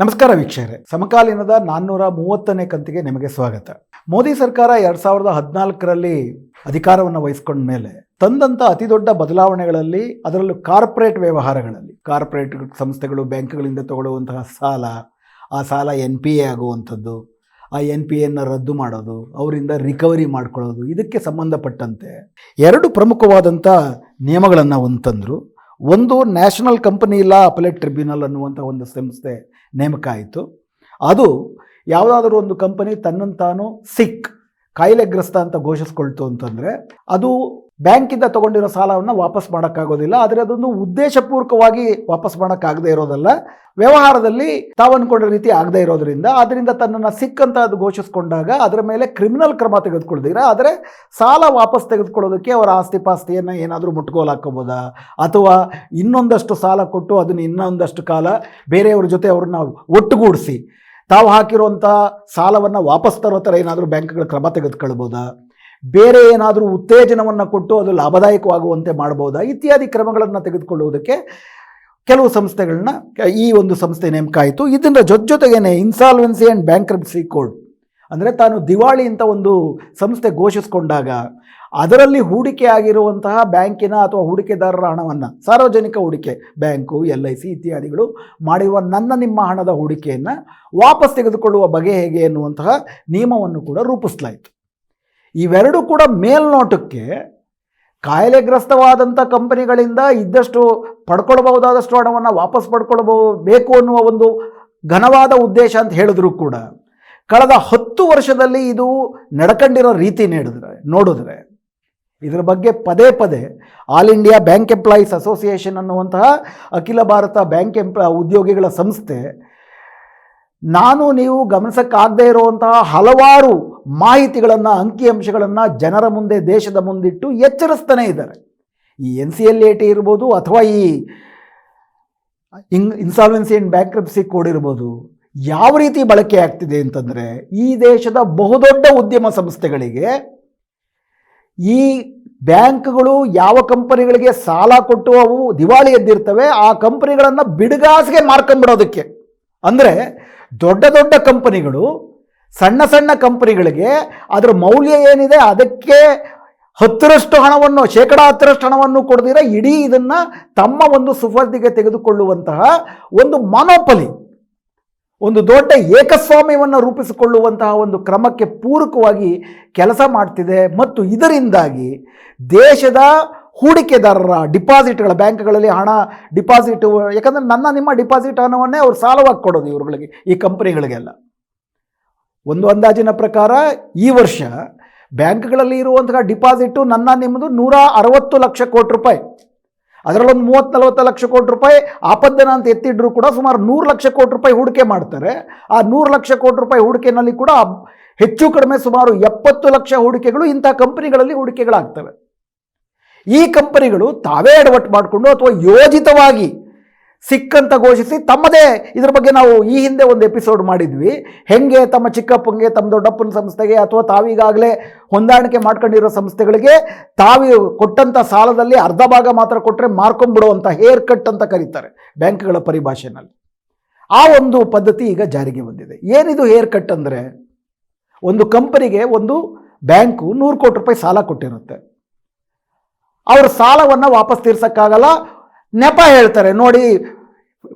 ನಮಸ್ಕಾರ ವೀಕ್ಷಕರೇ. ಸಮಕಾಲೀನದ ನಾನ್ನೂರ ಮೂವತ್ತನೇ ಕಂತಿಗೆ ನಿಮಗೆ ಸ್ವಾಗತ. ಮೋದಿ ಸರ್ಕಾರ ಎರಡ್ ಸಾವಿರದ ಹದಿನಾಲ್ಕರಲ್ಲಿ ಅಧಿಕಾರವನ್ನು ವಹಿಸಿಕೊಂಡ ಮೇಲೆ ತಂದಂಥ ಅತಿ ದೊಡ್ಡ ಬದಲಾವಣೆಗಳಲ್ಲಿ ಅದರಲ್ಲೂ ಕಾರ್ಪೊರೇಟ್ ವ್ಯವಹಾರಗಳಲ್ಲಿ. ಕಾರ್ಪೊರೇಟ್ ಸಂಸ್ಥೆಗಳು ಬ್ಯಾಂಕ್ಗಳಿಂದ ತಗೊಳ್ಳುವಂತಹ ಸಾಲ, ಆ ಸಾಲ ಎನ್ ಪಿ ಎ ಆಗುವಂಥದ್ದು, ಆ ಎನ್ ಪಿ ಎನ್ನ ರದ್ದು ಮಾಡೋದು, ಅವರಿಂದ ರಿಕವರಿ ಮಾಡ್ಕೊಳ್ಳೋದು, ಇದಕ್ಕೆ ಸಂಬಂಧಪಟ್ಟಂತೆ ಎರಡು ಪ್ರಮುಖವಾದಂಥ ನಿಯಮಗಳನ್ನು ಒಂದು ಒಂದು ನ್ಯಾಷನಲ್ ಕಂಪನಿ ಇಲ್ಲ ಅಪಲೇಟ್ ಟ್ರಿಬ್ಯುನಲ್ ಅನ್ನುವಂಥ ಒಂದು ಸಂಸ್ಥೆ ನೇಮಕ ಆಯಿತು. ಅದು ಯಾವುದಾದ್ರೂ ಒಂದು ಕಂಪನಿ ತನ್ನನ್ನು ತಾನು ಸಿಕ್ ಕಾಯಿಲೆಗ್ರಸ್ತ ಅಂತ ಘೋಷಿಸ್ಕೊಳ್ತು ಅಂತಂದರೆ ಅದು ಬ್ಯಾಂಕಿಂದ ತಗೊಂಡಿರೋ ಸಾಲವನ್ನು ವಾಪಸ್ ಮಾಡೋಕ್ಕಾಗೋದಿಲ್ಲ, ಆದರೆ ಅದೊಂದು ಉದ್ದೇಶಪೂರ್ವಕವಾಗಿ ವಾಪಸ್ ಮಾಡೋಕ್ಕಾಗದೇ ಇರೋದಲ್ಲ. ವ್ಯವಹಾರದಲ್ಲಿ ತಾವು ಅನ್ಕೊಂಡ ರೀತಿ ಆಗದೇ ಇರೋದ್ರಿಂದ ಅದರಿಂದ ತನ್ನನ್ನು ಸಿಕ್ಕಂತ ಅದು ಘೋಷಿಸ್ಕೊಂಡಾಗ ಅದರ ಮೇಲೆ ಕ್ರಿಮಿನಲ್ ಕ್ರಮ ತೆಗೆದುಕೊಳ್ದಿರ ಆದರೆ ಸಾಲ ವಾಪಸ್ ತೆಗೆದುಕೊಳ್ಳೋದಕ್ಕೆ ಅವರ ಆಸ್ತಿ ಪಾಸ್ತಿಯನ್ನು ಏನಾದರೂ ಮುಟ್ಗೋಲು ಹಾಕೋಬೋದಾ ಅಥವಾ ಇನ್ನೊಂದಷ್ಟು ಸಾಲ ಕೊಟ್ಟು ಅದನ್ನು ಇನ್ನೊಂದಷ್ಟು ಕಾಲ ಬೇರೆಯವ್ರ ಜೊತೆ ಅವ್ರನ್ನ ಒಟ್ಟುಗೂಡಿಸಿ, ತಾವು ಹಾಕಿರುವಂಥ ಸಾಲವನ್ನು ವಾಪಸ್ ತರೋ ಥರ ಏನಾದರೂ ಬ್ಯಾಂಕ್ಗಳ ಕ್ರಮ ತೆಗೆದುಕೊಳ್ಬೋದಾ? ಬೇರೆ ಏನಾದರೂ ಉತ್ತೇಜನವನ್ನು ಕೊಟ್ಟು ಅದು ಲಾಭದಾಯಕವಾಗುವಂತೆ ಮಾಡ್ಬೋದಾ ಇತ್ಯಾದಿ ಕ್ರಮಗಳನ್ನು ತೆಗೆದುಕೊಳ್ಳುವುದಕ್ಕೆ ಕೆಲವು ಸಂಸ್ಥೆಗಳನ್ನ, ಈ ಒಂದು ಸಂಸ್ಥೆ ನೇಮಕ ಆಯಿತು ಇದರ ಜೊತೆ ಜೊತೆಗೇನೆ ಇನ್ಸಾಲ್ವೆನ್ಸಿ ಆ್ಯಂಡ್ ಬ್ಯಾಂಕ್ರಪ್ಸಿ ಕೋಡ್ ಅಂದರೆ ತಾನು ದಿವಾಳಿ ಅಂತ ಒಂದು ಸಂಸ್ಥೆ ಘೋಷಿಸ್ಕೊಂಡಾಗ ಅದರಲ್ಲಿ ಹೂಡಿಕೆ ಆಗಿರುವಂತಹ ಬ್ಯಾಂಕಿನ ಅಥವಾ ಹೂಡಿಕೆದಾರರ ಹಣವನ್ನು, ಸಾರ್ವಜನಿಕ ಹೂಡಿಕೆ, ಬ್ಯಾಂಕು, ಎಲ್ ಐ ಸಿ ಇತ್ಯಾದಿಗಳು ಮಾಡಿರುವ ನನ್ನ ನಿಮ್ಮ ಹಣದ ಹೂಡಿಕೆಯನ್ನು ವಾಪಸ್ ತೆಗೆದುಕೊಳ್ಳುವ ಬಗೆ ಹೇಗೆ ಎನ್ನುವಂತಹ ನಿಯಮವನ್ನು ಕೂಡ ರೂಪಿಸಲಾಯಿತು. ಇವೆರಡೂ ಕೂಡ ಮೇಲ್ನೋಟಕ್ಕೆ ಕಾಯಿಲೆಗ್ರಸ್ತವಾದಂಥ ಕಂಪನಿಗಳಿಂದ ಇದ್ದಷ್ಟು ಪಡ್ಕೊಳ್ಬಹುದಾದಷ್ಟು ಹಣವನ್ನು ವಾಪಸ್ ಪಡ್ಕೊಳ್ಬಹು ಬೇಕು ಅನ್ನುವ ಒಂದು ಘನವಾದ ಉದ್ದೇಶ ಅಂತ ಹೇಳಿದ್ರು ಕೂಡ ಕಳೆದ ಹತ್ತು ವರ್ಷದಲ್ಲಿ ಇದು ನಡ್ಕೊಂಡಿರೋ ರೀತಿ ನೀಡಿದ್ರೆ, ನೋಡಿದ್ರೆ. ಇದರ ಬಗ್ಗೆ ಪದೇ ಪದೇ all India bank employees association ಅನ್ನುವಂತಹ ಅಖಿಲ ಭಾರತ ಬ್ಯಾಂಕ್ ಎಂಪ್ಲ ಉದ್ಯೋಗಿಗಳ ಸಂಸ್ಥೆ, ನಾನು ನೀವು ಗಮನಿಸೋಕ್ಕಾಗದೇ ಇರುವಂತಹ ಹಲವಾರು ಮಾಹಿತಿಗಳನ್ನು, ಅಂಕಿಅಂಶಗಳನ್ನು ಜನರ ಮುಂದೆ, ದೇಶದ ಮುಂದಿಟ್ಟು ಎಚ್ಚರಿಸ್ತಾನೆ ಇದ್ದಾರೆ. ಈ N C L A T ಇರ್ಬೋದು ಅಥವಾ ಈ in insolvency and bankruptcy code ಇರ್ಬೋದು, ಯಾವ ರೀತಿ ಬಳಕೆ ಆಗ್ತಿದೆ ಅಂತಂದರೆ, ಈ ದೇಶದ ಬಹುದೊಡ್ಡ ಉದ್ಯಮ ಸಂಸ್ಥೆಗಳಿಗೆ ಈ ಬ್ಯಾಂಕ್ಗಳು ಯಾವ ಕಂಪನಿಗಳಿಗೆ ಸಾಲ ಕೊಟ್ಟು ಅವು ದಿವಾಳಿ ಎದ್ದಿರ್ತವೆ, ಆ ಕಂಪನಿಗಳನ್ನು ಬಿಡುಗಾಸಿಗೆ ಮಾರ್ಕೊಂಬಿಡೋದಕ್ಕೆ ಅಂದರೆ ದೊಡ್ಡ ದೊಡ್ಡ ಕಂಪನಿಗಳು ಸಣ್ಣ ಸಣ್ಣ ಕಂಪನಿಗಳಿಗೆ ಅದರ ಮೌಲ್ಯ ಏನಿದೆ ಅದಕ್ಕೆ ಹತ್ತರಷ್ಟು ಹಣವನ್ನು, ಶೇಕಡ ಹತ್ತರಷ್ಟು ಹಣವನ್ನು ಕೊಡದಿರ ಇಡೀ ಇದನ್ನು ತಮ್ಮ ಒಂದು ಸುಫರ್ದಿಗೆ ತೆಗೆದುಕೊಳ್ಳುವಂತಹ ಒಂದು ಮಾನೋಪಲಿ ಒಂದು ದೊಡ್ಡ ಏಕಸ್ವಾಮ್ಯವನ್ನು ರೂಪಿಸಿಕೊಳ್ಳುವಂತಹ ಒಂದು ಕ್ರಮಕ್ಕೆ ಪೂರಕವಾಗಿ ಕೆಲಸ ಮಾಡ್ತಿದೆ. ಮತ್ತು ಇದರಿಂದಾಗಿ ದೇಶದ ಹೂಡಿಕೆದಾರರ ಡಿಪಾಸಿಟ್ಗಳ, ಬ್ಯಾಂಕ್ಗಳಲ್ಲಿ ಹಣ ಡಿಪಾಸಿಟ್, ಯಾಕಂದರೆ ನನ್ನ ನಿಮ್ಮ ಡಿಪಾಸಿಟ್ ಹಣವನ್ನೇ ಅವರು ಸಾಲವಾಗಿ ಕೊಡೋದು ಇವರುಗಳಿಗೆ, ಈ ಕಂಪನಿಗಳಿಗೆಲ್ಲ. ಒಂದು ಅಂದಾಜಿನ ಪ್ರಕಾರ ಈ ವರ್ಷ ಬ್ಯಾಂಕ್ಗಳಲ್ಲಿ ಇರುವಂತಹ ಡಿಪಾಸಿಟ್ಟು ನನ್ನ ನಿಮ್ಮದು ನೂರ ಅರವತ್ತು ಲಕ್ಷ ಕೋಟಿ ರೂಪಾಯಿ. ಅದರಲ್ಲೊಂದು ಮೂವತ್ತು ನಲವತ್ತು ಲಕ್ಷ ಕೋಟಿ ರೂಪಾಯಿ ಆಪದ್ದನ ಅಂತ ಎತ್ತಿಡ್ರು ಕೂಡ ಸುಮಾರು ನೂರು ಲಕ್ಷ ಕೋಟಿ ರೂಪಾಯಿ ಹೂಡಿಕೆ ಮಾಡ್ತಾರೆ. ಆ ನೂರು ಲಕ್ಷ ಕೋಟಿ ರೂಪಾಯಿ ಹೂಡಿಕೆನಲ್ಲಿ ಕೂಡ ಹೆಚ್ಚು ಕಡಿಮೆ ಸುಮಾರು ಎಪ್ಪತ್ತು ಲಕ್ಷ ಹೂಡಿಕೆಗಳು ಇಂಥ ಕಂಪನಿಗಳಲ್ಲಿ ಹೂಡಿಕೆಗಳಾಗ್ತವೆ. ಈ ಕಂಪನಿಗಳು ತಾವೇ ಎಡವಟ್ಟು ಮಾಡಿಕೊಂಡು ಅಥವಾ ಯೋಜಿತವಾಗಿ ಸಿಕ್ಕಂತ ಘೋಷಿಸಿ ತಮ್ಮದೇ ಇದ್ರ ಬಗ್ಗೆ ನಾವು ಈ ಹಿಂದೆ ಒಂದು ಎಪಿಸೋಡ್ ಮಾಡಿದ್ವಿ. ಹೆಂಗೆ ತಮ್ಮ ಚಿಕ್ಕಪ್ಪಂಗೆ, ತಮ್ಮ ದೊಡ್ಡಪ್ಪನ ಸಂಸ್ಥೆಗೆ ಅಥವಾ ತಾವೀಗಾಗಲೇ ಹೊಂದಾಣಿಕೆ ಮಾಡ್ಕೊಂಡಿರೋ ಸಂಸ್ಥೆಗಳಿಗೆ ತಾವಿ ಕೊಟ್ಟಂಥ ಸಾಲದಲ್ಲಿ ಅರ್ಧ ಭಾಗ ಮಾತ್ರ ಕೊಟ್ಟರೆ ಮಾರ್ಕೊಂಡ್ಬಿಡುವಂಥ ಹೇರ್ ಕಟ್ ಅಂತ ಕರೀತಾರೆ ಬ್ಯಾಂಕ್ಗಳ ಪರಿಭಾಷೆನಲ್ಲಿ. ಆ ಒಂದು ಪದ್ಧತಿ ಈಗ ಜಾರಿಗೆ ಬಂದಿದೆ. ಏನಿದು ಹೇರ್ ಕಟ್ ಅಂದರೆ ಒಂದು ಕಂಪನಿಗೆ ಒಂದು ಬ್ಯಾಂಕು ನೂರು ಕೋಟಿ ರೂಪಾಯಿ ಸಾಲ ಕೊಟ್ಟಿರುತ್ತೆ. ಅವ್ರ ಸಾಲವನ್ನು ವಾಪಸ್ ತೀರ್ಸೋಕ್ಕಾಗಲ್ಲ ನೆಪ ಹೇಳ್ತಾರೆ, ನೋಡಿ,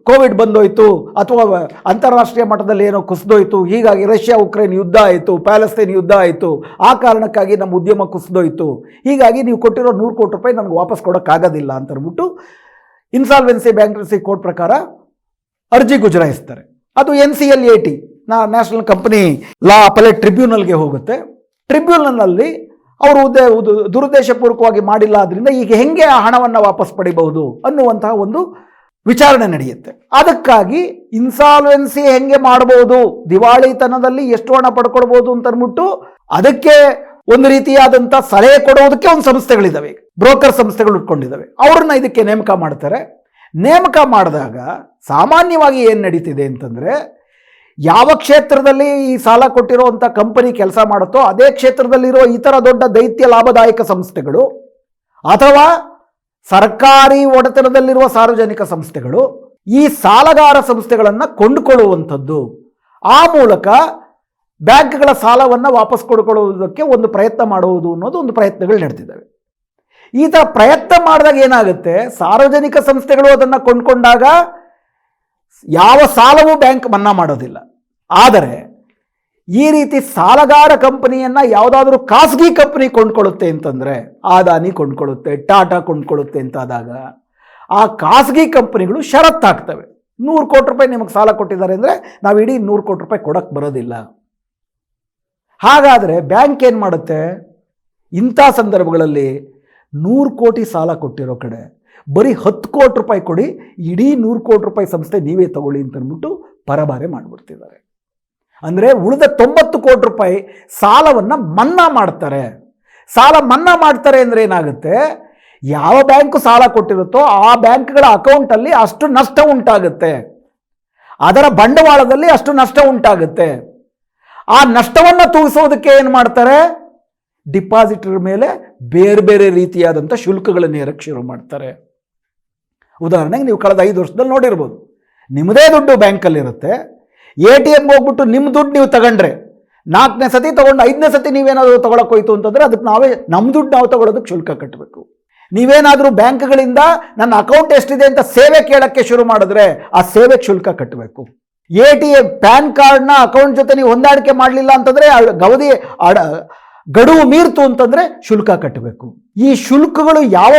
ಕೋವಿಡ್ ಬಂದೋಯ್ತು ಅಥವಾ ಅಂತಾರಾಷ್ಟ್ರೀಯ ಮಟ್ಟದಲ್ಲಿ ಏನೋ ಕುಸಿದೋಯ್ತು, ಹೀಗಾಗಿ ರಷ್ಯಾ ಉಕ್ರೇನ್ ಯುದ್ಧ ಆಯಿತು, ಪ್ಯಾಲೆಸ್ತೈನ್ ಯುದ್ಧ ಆಯಿತು, ಆ ಕಾರಣಕ್ಕಾಗಿ ನಮ್ಮ ಉದ್ಯಮ ಕುಸಿದೋಯ್ತು, ಹೀಗಾಗಿ ನೀವು ಕೊಟ್ಟಿರೋ ನೂರು ಕೋಟಿ ರೂಪಾಯಿ ನನಗೆ ವಾಪಸ್ ಕೊಡೋಕ್ಕಾಗೋದಿಲ್ಲ ಅಂತಂದ್ಬಿಟ್ಟು ಇನ್ಸಾಲ್ವೆನ್ಸಿ ಬ್ಯಾಂಕ್ರೆನ್ಸಿ ಕೋರ್ಟ್ ಪ್ರಕಾರ ಅರ್ಜಿ ಗುಜರಾಯಿಸ್ತಾರೆ. ಅದು N C L A T ನಾ ನ್ಯಾಷನಲ್ ಕಂಪನಿ ಲಾ ಅಪಲೇಟ್ ಟ್ರಿಬ್ಯುನಲ್ಗೆ ಹೋಗುತ್ತೆ. ಟ್ರಿಬ್ಯುನಲ್ನಲ್ಲಿ ಅವರು ಉದ್ದೇ ಉದ್- ದುರುದ್ದೇಶಪೂರ್ವಕವಾಗಿ ಮಾಡಿಲ್ಲ ಆದ್ದರಿಂದ ಈಗ ಹೆಂಗೆ ಆ ಹಣವನ್ನು ವಾಪಸ್ ಪಡಿಬಹುದು ಅನ್ನುವಂತಹ ಒಂದು ವಿಚಾರಣೆ ನಡೆಯುತ್ತೆ. ಅದಕ್ಕಾಗಿ ಇನ್ಸಾಲ್ವೆನ್ಸಿ ಹೆಂಗೆ ಮಾಡಬಹುದು ದಿವಾಳಿತನದಲ್ಲಿ ಎಷ್ಟು ಹಣ ಪಡ್ಕೊಳ್ಬಹುದು ಅಂತ ಅಂದ್ಬಿಟ್ಟು ಅದಕ್ಕೆ ಒಂದು ರೀತಿಯಾದಂಥ ಸಲಹೆ ಕೊಡೋದಕ್ಕೆ ಒಂದು ಸಂಸ್ಥೆಗಳಿದ್ದಾವೆ ಬ್ರೋಕರ್ ಸಂಸ್ಥೆಗಳು ಇಟ್ಕೊಂಡಿದ್ದಾವೆ ಅವ್ರನ್ನ ಇದಕ್ಕೆ ನೇಮಕ ಮಾಡ್ತಾರೆ. ನೇಮಕ ಮಾಡಿದಾಗ ಸಾಮಾನ್ಯವಾಗಿ ಏನು ನಡೀತಿದೆ ಅಂತಂದರೆ ಯಾವ ಕ್ಷೇತ್ರದಲ್ಲಿ ಈ ಸಾಲ ಕೊಟ್ಟಿರುವಂಥ ಕಂಪನಿ ಕೆಲಸ ಮಾಡುತ್ತೋ ಅದೇ ಕ್ಷೇತ್ರದಲ್ಲಿರೋ ಇತರ ದೊಡ್ಡ ದೈತ್ಯ ಲಾಭದಾಯಕ ಸಂಸ್ಥೆಗಳು ಅಥವಾ ಸರ್ಕಾರಿ ಒಡೆತನದಲ್ಲಿರುವ ಸಾರ್ವಜನಿಕ ಸಂಸ್ಥೆಗಳು ಈ ಸಾಲಗಾರ ಸಂಸ್ಥೆಗಳನ್ನು ಕೊಂಡುಕೊಳ್ಳುವಂಥದ್ದು. ಆ ಮೂಲಕ ಬ್ಯಾಂಕ್ಗಳ ಸಾಲವನ್ನು ವಾಪಸ್ ಕೊಡ್ಕೊಳ್ಳುವುದಕ್ಕೆ ಒಂದು ಪ್ರಯತ್ನ ಮಾಡುವುದು ಅನ್ನೋದು ಒಂದು ಪ್ರಯತ್ನಗಳು ನಡೆದಿದ್ದಾವೆ. ಈ ಥರ ಪ್ರಯತ್ನ ಮಾಡಿದಾಗ ಏನಾಗುತ್ತೆ? ಸಾರ್ವಜನಿಕ ಸಂಸ್ಥೆಗಳು ಅದನ್ನು ಕೊಂಡ್ಕೊಂಡಾಗ ಯಾವ ಸಾಲವೂ ಬ್ಯಾಂಕ್ ಮನ್ನಾ ಮಾಡೋದಿಲ್ಲ. ಆದರೆ ಈ ರೀತಿ ಸಾಲಗಾರ ಕಂಪನಿಯನ್ನು ಯಾವುದಾದ್ರೂ ಖಾಸಗಿ ಕಂಪನಿ ಕೊಂಡ್ಕೊಳ್ಳುತ್ತೆ ಅಂತಂದರೆ ಆದಾನಿ ಕೊಂಡ್ಕೊಳ್ಳುತ್ತೆ, ಟಾಟಾ ಕೊಂಡ್ಕೊಳ್ಳುತ್ತೆ ಅಂತಾದಾಗ ಆ ಖಾಸಗಿ ಕಂಪನಿಗಳು ಷರತ್ತು ಹಾಕ್ತವೆ. ನೂರು ಕೋಟಿ ರೂಪಾಯಿ ನಿಮಗೆ ಸಾಲ ಕೊಟ್ಟಿದ್ದಾರೆ ಅಂದರೆ ನಾವು ಇಡೀ ನೂರು ಕೋಟಿ ರೂಪಾಯಿ ಕೊಡಕ್ಕೆ ಬರೋದಿಲ್ಲ. ಹಾಗಾದರೆ ಬ್ಯಾಂಕ್ ಏನು ಮಾಡುತ್ತೆ? ಇಂಥ ಸಂದರ್ಭಗಳಲ್ಲಿ ನೂರು ಕೋಟಿ ಸಾಲ ಕೊಟ್ಟಿರೋ ಕಡೆ ಬರೀ ಹತ್ತು ಕೋಟಿ ರೂಪಾಯಿ ಕೊಡಿ, ಇಡೀ ನೂರು ಕೋಟಿ ರೂಪಾಯಿ ಸಂಸ್ಥೆ ನೀವೇ ತಗೊಳ್ಳಿ ಅಂತ ಅಂದ್ಬಿಟ್ಟು ಪರಬಾರೆ ಮಾಡಿಬಿಡ್ತಿದ್ದಾರೆ. ಅಂದರೆ ಉಳಿದ ತೊಂಬತ್ತು ಕೋಟಿ ರೂಪಾಯಿ ಸಾಲವನ್ನು ಮನ್ನಾ ಮಾಡ್ತಾರೆ. ಸಾಲ ಮನ್ನಾ ಮಾಡ್ತಾರೆ ಅಂದರೆ ಏನಾಗುತ್ತೆ? ಯಾವ ಬ್ಯಾಂಕು ಸಾಲ ಕೊಟ್ಟಿರುತ್ತೋ ಆ ಬ್ಯಾಂಕ್ಗಳ ಅಕೌಂಟಲ್ಲಿ ಅಷ್ಟು ನಷ್ಟ ಉಂಟಾಗುತ್ತೆ. ಅದರ ಬಂಡವಾಳದಲ್ಲಿ ಅಷ್ಟು ನಷ್ಟ ಉಂಟಾಗುತ್ತೆ. ಆ ನಷ್ಟವನ್ನು ತೂಗಿಸೋದಕ್ಕೆ ಏನು ಮಾಡ್ತಾರೆ? ಡಿಪಾಸಿಟರ್ ಮೇಲೆ ಬೇರೆ ಬೇರೆ ರೀತಿಯಾದಂಥ ಶುಲ್ಕಗಳನ್ನು ಏರಕ್ಕೆ ಶುರು ಮಾಡ್ತಾರೆ. ಉದಾಹರಣೆಗೆ ನೀವು ಕಳೆದ ಐದು ವರ್ಷದಲ್ಲಿ ನೋಡಿರ್ಬೋದು. ನಿಮ್ಮದೇ ದುಡ್ಡು ಬ್ಯಾಂಕಲ್ಲಿರುತ್ತೆ. ಎ ಟಿ ಎಮ್ಗೆ ಹೋಗ್ಬಿಟ್ಟು ನಿಮ್ಮ ದುಡ್ಡು ನೀವು ತಗೊಂಡ್ರೆ, ನಾಲ್ಕನೇ ಸತಿ ತೊಗೊಂಡು ಐದನೇ ಸತಿ ನೀವೇನಾದರೂ ತೊಗೊಳಕ್ಕೆ ಹೋಯ್ತು ಅಂತಂದರೆ ಅದಕ್ಕೆ ನಾವೇ ನಮ್ಮ ದುಡ್ಡು ನಾವು ತೊಗೊಳೋದಕ್ಕೆ ಶುಲ್ಕ ಕಟ್ಟಬೇಕು ನೀವೇನಾದರೂ ಬ್ಯಾಂಕ್ಗಳಿಂದ ನನ್ನ ಅಕೌಂಟ್ ಎಷ್ಟಿದೆ ಅಂತ ಸೇವೆ ಕೇಳೋಕ್ಕೆ ಶುರು ಮಾಡಿದ್ರೆ ಆ ಸೇವೆಗೆ ಶುಲ್ಕ ಕಟ್ಟಬೇಕು ಎ ಟಿ ಎಂ ಪ್ಯಾನ್ ಕಾರ್ಡ್ನ ಅಕೌಂಟ್ ಜೊತೆ ನೀವು ಹೊಂದಾಣಿಕೆ ಮಾಡಲಿಲ್ಲ ಅಂತಂದರೆ ಗವಧಿ ಅಡ ಗಡುವು ಮೀರ್ತು ಅಂತಂದರೆ ಶುಲ್ಕ ಕಟ್ಟಬೇಕು ಈ ಶುಲ್ಕಗಳು ಯಾವ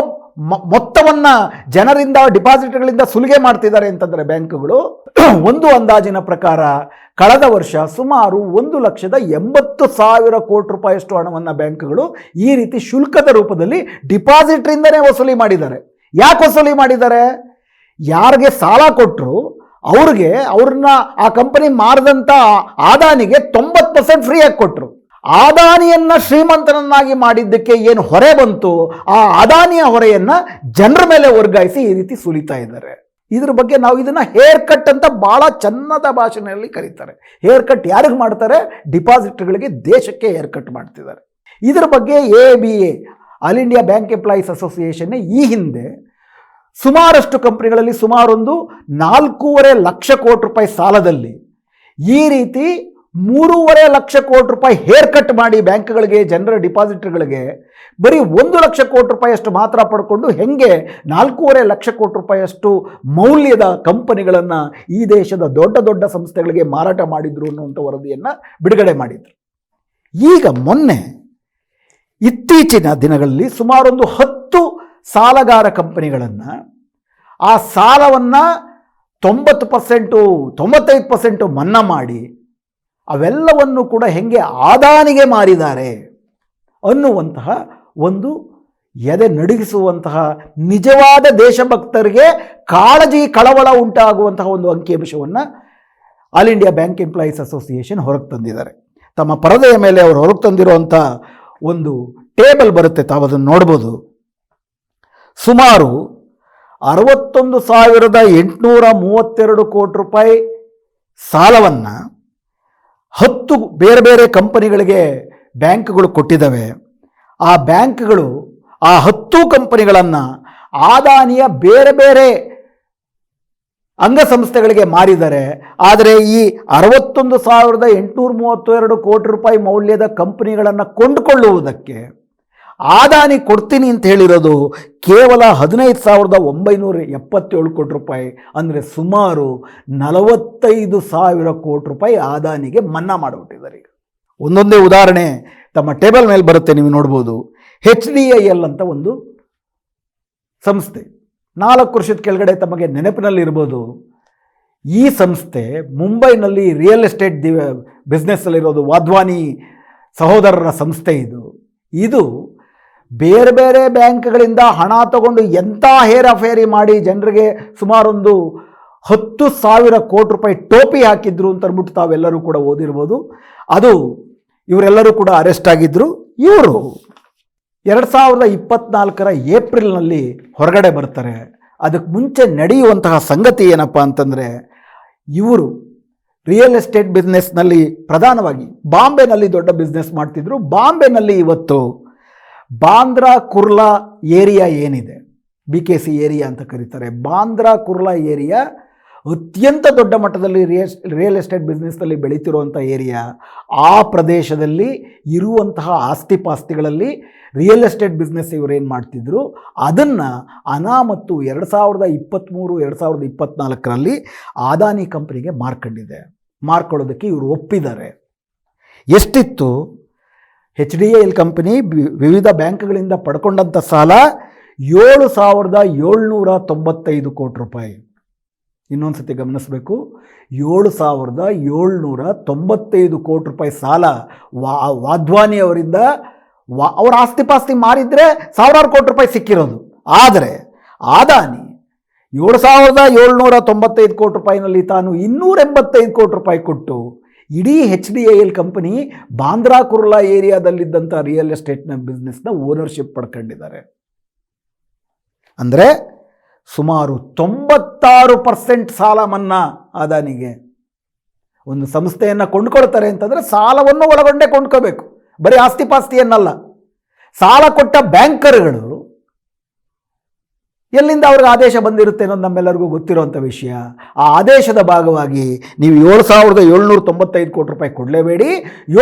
ಮೊತ್ತವನ್ನ ಜನರಿಂದ, ಡಿಪಾಸಿಟ್ಗಳಿಂದ ಸುಲಿಗೆ ಮಾಡ್ತಿದ್ದಾರೆ ಅಂತಂದರೆ ಬ್ಯಾಂಕುಗಳು. ಒಂದು ಅಂದಾಜಿನ ಪ್ರಕಾರ ಕಳೆದ ವರ್ಷ ಸುಮಾರು ಒಂದು ಲಕ್ಷದ ಎಂಬತ್ತು ಸಾವಿರ ಕೋಟಿ ರೂಪಾಯಿಯಷ್ಟು ಹಣವನ್ನು ಬ್ಯಾಂಕ್ಗಳು ಈ ರೀತಿ ಶುಲ್ಕದ ರೂಪದಲ್ಲಿ ಡಿಪಾಸಿಟ್ರಿಂದನೇ ವಸೂಲಿ ಮಾಡಿದ್ದಾರೆ. ಯಾಕೆ ವಸೂಲಿ ಮಾಡಿದ್ದಾರೆ? ಯಾರಿಗೆ ಸಾಲ ಕೊಟ್ಟರು ಅವ್ರಿಗೆ ಅವ್ರನ್ನ ಆ ಕಂಪನಿ ಮಾರಿದಂಥ ಆದಾನಿಗೆ ತೊಂಬತ್ತು ಪರ್ಸೆಂಟ್ ಫ್ರೀಯಾಗಿ ಕೊಟ್ಟರು ಆದಾನಿಯನ್ನ ಶ್ರೀಮಂತನನ್ನಾಗಿ ಮಾಡಿದ್ದಕ್ಕೆ ಏನು ಹೊರೆ ಬಂತು, ಆ ಆದಾನಿಯ ಹೊರೆಯನ್ನ ಜನರ ಮೇಲೆ ವರ್ಗಾಯಿಸಿ ಈ ರೀತಿ ಸುಲಿತಾ ಇದ್ದಾರೆ. ಇದ್ರ ಬಗ್ಗೆ ನಾವು ಇದನ್ನ ಹೇರ್ ಕಟ್ ಅಂತ ಬಹಳ ಚೆನ್ನದ ಭಾಷೆಯಲ್ಲಿ ಕರೀತಾರೆ. ಹೇರ್ ಕಟ್ ಯಾರಿಗೆ ಮಾಡ್ತಾರೆ? ಡಿಪಾಸಿಟ್ಗಳಿಗೆ ದೇಶಕ್ಕೆ ಹೇರ್ ಕಟ್ ಮಾಡ್ತಿದ್ದಾರೆ. ಇದ್ರ ಬಗ್ಗೆ A B A all India bank employees association ಈ ಹಿಂದೆ ಸುಮಾರಷ್ಟು ಕಂಪ್ನಿಗಳಲ್ಲಿ ಸುಮಾರೊಂದು ನಾಲ್ಕೂವರೆ ಲಕ್ಷ ಕೋಟಿ ರೂಪಾಯಿ ಸಾಲದಲ್ಲಿ ಈ ರೀತಿ ಮೂರುವರೆ ಲಕ್ಷ ಕೋಟಿ ರೂಪಾಯಿ ಹೇರ್ ಕಟ್ ಮಾಡಿ ಬ್ಯಾಂಕ್ಗಳಿಗೆ, ಜನರ ಡಿಪಾಸಿಟ್ಗಳಿಗೆ ಬರೀ ಒಂದು ಲಕ್ಷ ಕೋಟಿ ರೂಪಾಯಿಯಷ್ಟು ಮಾತ್ರ ಪಡ್ಕೊಂಡು ಹೆಂಗೆ ನಾಲ್ಕೂವರೆ ಲಕ್ಷ ಕೋಟಿ ರೂಪಾಯಿಯಷ್ಟು ಮೌಲ್ಯದ ಕಂಪನಿಗಳನ್ನು ಈ ದೇಶದ ದೊಡ್ಡ ದೊಡ್ಡ ಸಂಸ್ಥೆಗಳಿಗೆ ಮಾರಾಟ ಮಾಡಿದ್ರು ಅನ್ನುವಂಥ ವರದಿಯನ್ನು ಬಿಡುಗಡೆ ಮಾಡಿದರು. ಈಗ ಮೊನ್ನೆ ಇತ್ತೀಚಿನ ದಿನಗಳಲ್ಲಿ ಸುಮಾರೊಂದು ಹತ್ತು ಸಾಲಗಾರ ಕಂಪನಿಗಳನ್ನು ಆ ಸಾಲವನ್ನು ತೊಂಬತ್ತು ಪರ್ಸೆಂಟು ತೊಂಬತ್ತೈದು ಪರ್ಸೆಂಟು ಮನ್ನಾ ಮಾಡಿ ಅವೆಲ್ಲವನ್ನು ಕೂಡ ಹೆಂಗೆ ಆದಾನಿಗೆ ಮಾರಿದ್ದಾರೆ ಅನ್ನುವಂತಹ ಒಂದು ಎದೆ ನಡುಗಿಸುವಂತಹ ನಿಜವಾದ ದೇಶಭಕ್ತರಿಗೆ ಕಾಳಜಿ, ಕಳವಳ ಉಂಟಾಗುವಂತಹ ಒಂದು ಅಂಕಿಅಂಶವನ್ನು all India bank employees association ಹೊರಗೆ ತಂದಿದ್ದಾರೆ. ತಮ್ಮ ಪರದೆಯ ಮೇಲೆ ಅವರು ಹೊರಗೆ ತಂದಿರುವಂಥ ಒಂದು ಟೇಬಲ್ ಬರುತ್ತೆ ತಾವು ಅದನ್ನು ನೋಡ್ಬೋದು. ಸುಮಾರು ಅರವತ್ತೊಂದು ಸಾವಿರದ ಎಂಟುನೂರ ಮೂವತ್ತೆರಡು ಕೋಟಿ ರೂಪಾಯಿ ಸಾಲವನ್ನು ಹತ್ತು ಬೇರೆ ಬೇರೆ ಕಂಪನಿಗಳಿಗೆ ಬ್ಯಾಂಕ್ಗಳು ಕೊಟ್ಟಿದ್ದಾವೆ. ಆ ಬ್ಯಾಂಕ್ಗಳು ಆ ಹತ್ತು ಕಂಪನಿಗಳನ್ನು ಆದಾನಿಯ ಬೇರೆ ಬೇರೆ ಅಂಗಸಂಸ್ಥೆಗಳಿಗೆ ಮಾರಿದ್ದಾರೆ. ಆದರೆ ಈ ಅರವತ್ತೊಂದು ಸಾವಿರದ ಎಂಟುನೂರ ಮೂವತ್ತೆರಡು ಕೋಟಿ ರೂಪಾಯಿ ಮೌಲ್ಯದ ಕಂಪನಿಗಳನ್ನು ಕೊಂಡುಕೊಳ್ಳುವುದಕ್ಕೆ ಆದಾನಿ ಕೊಡ್ತೀನಿ ಅಂತ ಹೇಳಿರೋದು ಕೇವಲ ಹದಿನೈದು ಸಾವಿರದ ಒಂಬೈನೂರ ಎಪ್ಪತ್ತೇಳು ಕೋಟಿ ರೂಪಾಯಿ. ಅಂದರೆ ಸುಮಾರು ನಲವತ್ತೈದು ಸಾವಿರ ಕೋಟಿ ರೂಪಾಯಿ ಆದಾನಿಗೆ ಮನ್ನಾ ಮಾಡಿಬಿಟ್ಟಿದ್ದಾರೆ ಈಗ. ಒಂದೊಂದೇ ಉದಾಹರಣೆ ತಮ್ಮ ಟೇಬಲ್ ಮೇಲೆ ಬರುತ್ತೆ, ನೀವು ನೋಡ್ಬೋದು. ಹೆಚ್ ಡಿ ಐ ಎಲ್ ಅಂತ ಒಂದು ಸಂಸ್ಥೆ. ನಾಲ್ಕು ವರ್ಷದ ಕೆಳಗಡೆ ತಮಗೆ ನೆನಪಿನಲ್ಲಿರ್ಬೋದು ಈ ಸಂಸ್ಥೆ ಮುಂಬೈನಲ್ಲಿ ರಿಯಲ್ ಎಸ್ಟೇಟ್ ದಿ ಬಿಸ್ನೆಸ್ಸಲ್ಲಿರೋದು ವಾಧ್ವಾನಿ ಸಹೋದರರ ಸಂಸ್ಥೆ ಇದು. ಇದು ಬೇರೆ ಬೇರೆ ಬ್ಯಾಂಕ್ಗಳಿಂದ ಹಣ ತಗೊಂಡು ಎಂಥ ಹೇರಾಫೇರಿ ಮಾಡಿ ಜನರಿಗೆ ಸುಮಾರೊಂದು ಹತ್ತು ಸಾವಿರ ಕೋಟಿ ರೂಪಾಯಿ ಟೋಪಿ ಹಾಕಿದ್ರು ಅಂತ ಅಂದ್ಬಿಟ್ಟು ತಾವೆಲ್ಲರೂ ಕೂಡ ಓದಿರ್ಬೋದು. ಅದು ಇವರೆಲ್ಲರೂ ಕೂಡ ಅರೆಸ್ಟ್ ಆಗಿದ್ದರು ಇವರು ಎರಡು ಸಾವಿರದ ಇಪ್ಪತ್ನಾಲ್ಕರ ಏಪ್ರಿಲ್ನಲ್ಲಿ ಹೊರಗಡೆ ಬರ್ತಾರೆ. ಅದಕ್ಕೆ ಮುಂಚೆ ನಡೆಯುವಂತಹ ಸಂಗತಿ ಏನಪ್ಪ ಅಂತಂದರೆ, ಇವರು ರಿಯಲ್ ಎಸ್ಟೇಟ್ ಬಿಸ್ನೆಸ್ನಲ್ಲಿ ಪ್ರಧಾನವಾಗಿ ಬಾಂಬೆನಲ್ಲಿ ದೊಡ್ಡ ಬಿಸ್ನೆಸ್ ಮಾಡ್ತಿದ್ರು. ಬಾಂಬೆನಲ್ಲಿ ಇವತ್ತು ಬಾಂದ್ರಾ ಕುರ್ಲಾ ಏರಿಯಾ ಏನಿದೆ? ಬಿ ಕೆ ಸಿ ಏರಿಯಾ ಅಂತ ಕರೀತಾರೆ. ಬಾಂದ್ರಾ ಕುರ್ಲಾ ಏರಿಯಾ ಅತ್ಯಂತ ದೊಡ್ಡ ಮಟ್ಟದಲ್ಲಿ ರಿಯಲ್ ರಿಯಲ್ ಎಸ್ಟೇಟ್ ಬಿಸ್ನೆಸ್ನಲ್ಲಿ ಬೆಳೀತಿರುವಂಥ ಏರಿಯಾ. ಆ ಪ್ರದೇಶದಲ್ಲಿ ಇರುವಂತಹ ಆಸ್ತಿ ಪಾಸ್ತಿಗಳಲ್ಲಿ ರಿಯಲ್ ಎಸ್ಟೇಟ್ ಬಿಸ್ನೆಸ್ ಇವರೇನು ಮಾಡ್ತಿದ್ರು? ಅದನ್ನು ಅನಾ ಮತ್ತು ಎರಡು ಸಾವಿರದ ಇಪ್ಪತ್ತ್ಮೂರು ಎರಡು ಸಾವಿರದ ಇಪ್ಪತ್ತ್ನಾಲ್ಕರಲ್ಲಿ ಆದಾನಿ ಕಂಪ್ನಿಗೆ ಮಾರ್ಕೊಂಡಿದೆ. ಮಾರ್ಕೊಳ್ಳೋದಕ್ಕೆ ಇವರು ಒಪ್ಪಿದ್ದಾರೆ. ಎಷ್ಟಿತ್ತು? ಎಚ್ ಡಿ ಎಲ್ ಕಂಪನಿ ವಿವಿಧ ಬ್ಯಾಂಕ್ಗಳಿಂದ ಪಡ್ಕೊಂಡಂಥ ಸಾಲ ಏಳು ಸಾವಿರದ ಏಳ್ನೂರ ತೊಂಬತ್ತೈದು ಕೋಟಿ ರೂಪಾಯಿ. ಇನ್ನೊಂದು ಸತಿ ಗಮನಿಸಬೇಕು. ಏಳು ಸಾವಿರದ ಏಳ್ನೂರ ತೊಂಬತ್ತೈದು ಕೋಟಿ ರೂಪಾಯಿ ಸಾಲ ವಾ ವಾಧ್ವಾನಿ ಅವರಿಂದ ವಾ, ಅವ್ರ ಆಸ್ತಿ ಪಾಸ್ತಿ ಮಾರಿದರೆ ಸಾವಿರಾರು ಕೋಟಿ ರೂಪಾಯಿ ಸಿಕ್ಕಿರೋದು. ಆದರೆ ಆದಾನಿ ಏಳು ಸಾವಿರದ ಏಳ್ನೂರ ತೊಂಬತ್ತೈದು ಕೋಟಿ ರೂಪಾಯಿನಲ್ಲಿ ತಾನು ಇನ್ನೂರ ಎಂಬತ್ತೈದು ಕೋಟಿ ರೂಪಾಯಿ ಕೊಟ್ಟು ಇಡೀ H D I L company Bandra Kurla ಏರಿಯಾದಲ್ಲಿದ್ದಂಥ real ಎಸ್ಟೇಟ್ನ ಬಿಸ್ನೆಸ್ನ ಓನರ್ಶಿಪ್ ಪಡ್ಕೊಂಡಿದ್ದಾರೆ. ಅಂದರೆ ಸುಮಾರು ತೊಂಬತ್ತಾರು ಪರ್ಸೆಂಟ್ ಸಾಲ ಮನ್ನಾ ಅದಾನಿಗೆ ಒಂದು ಸಂಸ್ಥೆಯನ್ನು ಕೊಂಡ್ಕೊಳ್ತಾರೆ ಅಂತಂದರೆ ಸಾಲವನ್ನು ಒಳಗೊಂಡೇ ಕೊಂಡ್ಕೋಬೇಕು. ಬರೀ ಆಸ್ತಿ ಪಾಸ್ತಿಯನ್ನಲ್ಲ. ಸಾಲ ಕೊಟ್ಟ ಬ್ಯಾಂಕರ್ಗಳು ಎಲ್ಲಿಂದ ಅವ್ರಿಗೆ ಆದೇಶ ಬಂದಿರುತ್ತೆ ಅನ್ನೋದು ನಮ್ಮೆಲ್ಲರಿಗೂ ಗೊತ್ತಿರುವಂಥ ವಿಷಯ. ಆ ಆದೇಶದ ಭಾಗವಾಗಿ ನೀವು ಏಳು ಸಾವಿರದ ಏಳ್ನೂರ ತೊಂಬತ್ತೈದು ಕೋಟಿ ರೂಪಾಯಿ ಕೊಡಲೇಬೇಡಿ.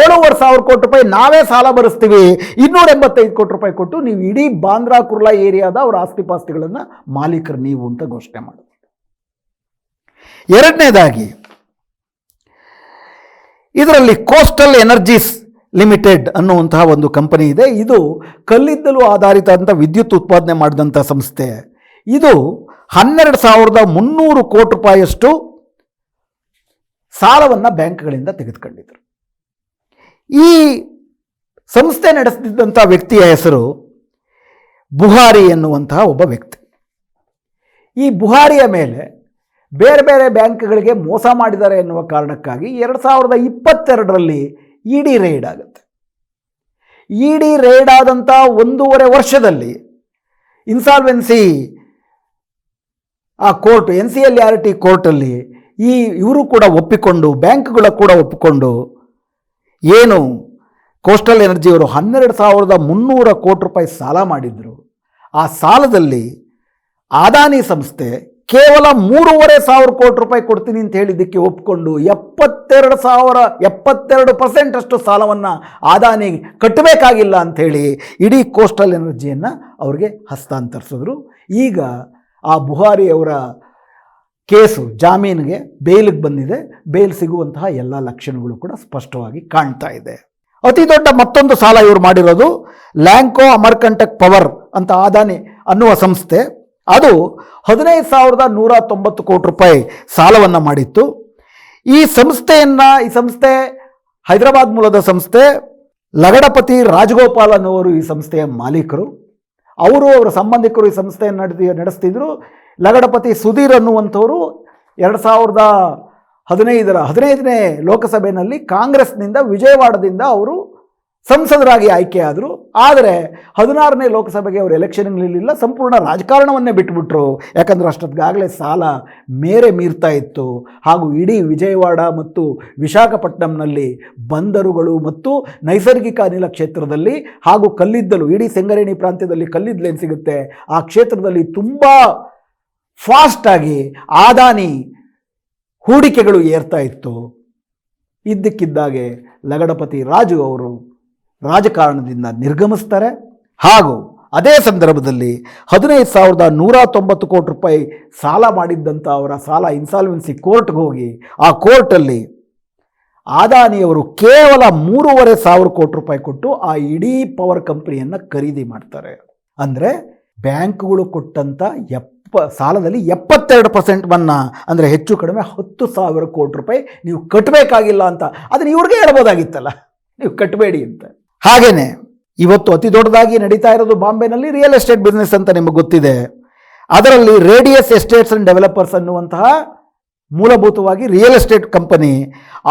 ಏಳುವರೆ ಸಾವಿರ ಕೋಟಿ ರೂಪಾಯಿ ನಾವೇ ಸಾಲ ಬರೆಸ್ತೀವಿ ಇನ್ನೂರ ಎಂಬತ್ತೈದು ಕೋಟಿ ರೂಪಾಯಿ ಕೊಟ್ಟು ನೀವು ಇಡೀ ಬಾಂದ್ರಾ ಕುರ್ಲಾ ಏರಿಯಾದ ಅವರ ಆಸ್ತಿ ಪಾಸ್ತಿಗಳನ್ನು ಮಾಲೀಕರು ನೀವು ಅಂತ ಘೋಷಣೆ ಮಾಡ್ತೀವಿ ಎರಡನೇದಾಗಿ, ಇದರಲ್ಲಿ ಕೋಸ್ಟಲ್ ಎನರ್ಜೀಸ್ ಲಿಮಿಟೆಡ್ ಅನ್ನುವಂತಹ ಒಂದು ಕಂಪನಿ ಇದೆ. ಇದು ಕಲ್ಲಿದ್ದಲು ಆಧಾರಿತ ವಿದ್ಯುತ್ ಉತ್ಪಾದನೆ ಮಾಡಿದಂಥ ಸಂಸ್ಥೆ. ಇದು ಹನ್ನೆರಡು ಸಾವಿರದ ಮುನ್ನೂರು ಕೋಟಿ ರೂಪಾಯಿಯಷ್ಟು ಸಾಲವನ್ನು ಬ್ಯಾಂಕ್ಗಳಿಂದ ತೆಗೆದುಕೊಂಡಿದ್ದರು ಈ ಸಂಸ್ಥೆ ನಡೆಸ್ತಿದ್ದಂಥ ವ್ಯಕ್ತಿಯ ಹೆಸರು ಬುಹಾರಿ ಎನ್ನುವಂತಹ ಒಬ್ಬ ವ್ಯಕ್ತಿ. ಈ ಬುಹಾರಿಯ ಮೇಲೆ ಬೇರೆ ಬೇರೆ ಬ್ಯಾಂಕ್ಗಳಿಗೆ ಮೋಸ ಮಾಡಿದ್ದಾರೆ ಎನ್ನುವ ಕಾರಣಕ್ಕಾಗಿ ಎರಡು ಸಾವಿರದ ಇಪ್ಪತ್ತೆರಡರಲ್ಲಿ ಇ ಡಿ ರೈಡ್ ಆಗುತ್ತೆ. ಇ ಡಿ ರೈಡ್ ಆದಂಥ ಒಂದೂವರೆ ವರ್ಷದಲ್ಲಿ ಇನ್ಸಾಲ್ವೆನ್ಸಿ ಆ court, N C L R T ಕೋರ್ಟಲ್ಲಿ ಈ ಇವರು ಕೂಡ ಒಪ್ಪಿಕೊಂಡು, ಬ್ಯಾಂಕ್ಗಳ ಕೂಡ ಒಪ್ಪಿಕೊಂಡು ಏನು ಕೋಸ್ಟಲ್ ಎನರ್ಜಿಯವರು ಹನ್ನೆರಡು ಸಾವಿರದ ಮುನ್ನೂರ ಕೋಟಿ ರೂಪಾಯಿ ಸಾಲ ಮಾಡಿದರು. ಆ ಸಾಲದಲ್ಲಿ ಆದಾನಿ ಸಂಸ್ಥೆ ಕೇವಲ ಮೂರುವರೆ ಸಾವಿರ ಕೋಟಿ ರೂಪಾಯಿ ಕೊಡ್ತೀನಿ ಅಂತ ಹೇಳಿದ್ದಕ್ಕೆ ಒಪ್ಪಿಕೊಂಡು ಎಪ್ಪತ್ತೆರಡು ಸಾವಿರ, ಎಪ್ಪತ್ತೆರಡು ಪರ್ಸೆಂಟಷ್ಟು ಸಾಲವನ್ನು ಆದಾನಿ ಕಟ್ಟಬೇಕಾಗಿಲ್ಲ ಅಂಥೇಳಿ ಇಡೀ ಕೋಸ್ಟಲ್ ಎನರ್ಜಿಯನ್ನು ಅವ್ರಿಗೆ ಹಸ್ತಾಂತರಿಸಿದ್ರು. ಈಗ ಆ ಬುಹಾರಿಯವರ ಕೇಸು ಜಾಮೀನಿಗೆ ಬೇಲಿಗೆ ಬಂದಿದೆ. ಬೇಲ್ ಸಿಗುವಂತಹ ಎಲ್ಲ ಲಕ್ಷಣಗಳು ಕೂಡ ಸ್ಪಷ್ಟವಾಗಿ ಕಾಣ್ತಾ ಇದೆ. ಅತಿ ದೊಡ್ಡ ಮತ್ತೊಂದು ಸಾಲ ಇವರು ಮಾಡಿರೋದು ಲ್ಯಾಂಕೋ ಅಮರ್ಕಂಟಕ್ ಪವರ್ ಅಂತ ಆದಾನಿ ಅನ್ನುವ ಸಂಸ್ಥೆ. ಅದು ಹದಿನೈದು ಸಾವಿರದ ನೂರ ತೊಂಬತ್ತು ಕೋಟಿ ರೂಪಾಯಿ ಸಾಲವನ್ನು ಮಾಡಿತ್ತು. ಈ ಸಂಸ್ಥೆಯನ್ನು, ಈ ಸಂಸ್ಥೆ ಹೈದರಾಬಾದ್ ಮೂಲದ ಸಂಸ್ಥೆ ಲಗಡಪತಿ ರಾಜಗೋಪಾಲ್ ಅನ್ನುವರು ಈ ಸಂಸ್ಥೆಯ ಮಾಲೀಕರು. ಅವರು ಅವರ ಸಂಬಂಧಿಕರು ಈ ಸಂಸ್ಥೆಯನ್ನು ನಡೆದಿ, ನಡೆಸ್ತಿದ್ರು. ಲಗಡಪತಿ ಸುಧೀರ್ ಅನ್ನುವಂಥವರು ಎರಡು ಸಾವಿರದ ಹದಿನೈದರ, ಹದಿನೈದನೇ ಲೋಕಸಭೆಯಲ್ಲಿ ಕಾಂಗ್ರೆಸ್ನಿಂದ ವಿಜಯವಾಡದಿಂದ ಅವರು ಸಂಸದರಾಗಿ ಆಯ್ಕೆಯಾದರು. ಆದರೆ ಹದಿನಾರನೇ ಲೋಕಸಭೆಗೆ ಅವರು ಎಲೆಕ್ಷನ್ ಇರಲಿಲ್ಲ, ಸಂಪೂರ್ಣ ರಾಜಕಾರಣವನ್ನೇ ಬಿಟ್ಟುಬಿಟ್ರು ಯಾಕಂದರೆ ಅಷ್ಟೊತ್ತಿಗಾಗಲೇ ಸಾಲ ಮೇರೆ ಮೀರ್ತಾ ಇತ್ತು. ಹಾಗೂ ಇಡೀ ವಿಜಯವಾಡ ಮತ್ತು ವಿಶಾಖಪಟ್ಟಣಂನಲ್ಲಿ ಬಂದರುಗಳು ಮತ್ತು ನೈಸರ್ಗಿಕ ಅನಿಲ ಕ್ಷೇತ್ರದಲ್ಲಿ ಹಾಗೂ ಕಲ್ಲಿದ್ದಲು, ಇಡೀ ಸೆಂಗರೇಣಿ ಪ್ರಾಂತ್ಯದಲ್ಲಿ ಕಲ್ಲಿದ್ದಲೇನು ಸಿಗುತ್ತೆ? ಆ ಕ್ಷೇತ್ರದಲ್ಲಿ ತುಂಬ ಫಾಸ್ಟಾಗಿ ಆದಾನಿ ಹೂಡಿಕೆಗಳು ಏರ್ತಾ ಇತ್ತು. ಇದ್ದಕ್ಕಿದ್ದಾಗೆ ಲಗಡಪತಿ ರಾಜು ಅವರು ರಾಜಕಾರಣದಿಂದ ನಿರ್ಗಮಿಸ್ತಾರೆ. ಹಾಗೂ ಅದೇ ಸಂದರ್ಭದಲ್ಲಿ ಹದಿನೈದು ಸಾವಿರದ ನೂರ ತೊಂಬತ್ತು ಕೋಟಿ ರೂಪಾಯಿ ಸಾಲ ಮಾಡಿದ್ದಂಥ ಅವರ ಸಾಲ ಇನ್ಸಾಲ್ವೆನ್ಸಿ ಕೋರ್ಟ್ಗೆ ಹೋಗಿ, ಆ ಕೋರ್ಟಲ್ಲಿ ಆದಾನಿಯವರು ಕೇವಲ ಮೂರುವರೆ ಸಾವಿರ ಕೋಟಿ ರೂಪಾಯಿ ಕೊಟ್ಟು ಆ ಇಡೀ ಪವರ್ ಕಂಪ್ನಿಯನ್ನು ಖರೀದಿ ಮಾಡ್ತಾರೆ. ಅಂದರೆ ಬ್ಯಾಂಕ್ಗಳು ಕೊಟ್ಟಂಥ ಎಪ್ಪ, ಸಾಲದಲ್ಲಿ ಎಪ್ಪತ್ತೆರಡು ಪರ್ಸೆಂಟ್ ಮನ್ನಾ, ಅಂದರೆ ಹೆಚ್ಚು ಕಡಿಮೆ ಹತ್ತು ಸಾವಿರ ಕೋಟಿ ರೂಪಾಯಿ ನೀವು ಕಟ್ಟಬೇಕಾಗಿಲ್ಲ ಅಂತ. ಅದನ್ನು ಇವ್ರಿಗೆ ಹೇಳ್ಬೋದಾಗಿತ್ತಲ್ಲ. ನೀವು ಕಟ್ಟಬೇಡಿ ಅಂತ. ಹಾಗೇನೆ, ಇವತ್ತು ಅತಿ ದೊಡ್ಡದಾಗಿ ನಡೀತಾ ಇರೋದು ಬಾಂಬೆನಲ್ಲಿ ರಿಯಲ್ ಎಸ್ಟೇಟ್ ಬಿಸ್ನೆಸ್ ಅಂತ ನಿಮಗೆ ಗೊತ್ತಿದೆ. ಅದರಲ್ಲಿ ರೇಡಿಯಸ್ ಎಸ್ಟೇಟ್ಸ್ ಆ್ಯಂಡ್ ಡೆವಲಪರ್ಸ್ ಅನ್ನುವಂತಹ ಮೂಲಭೂತವಾಗಿ real estate company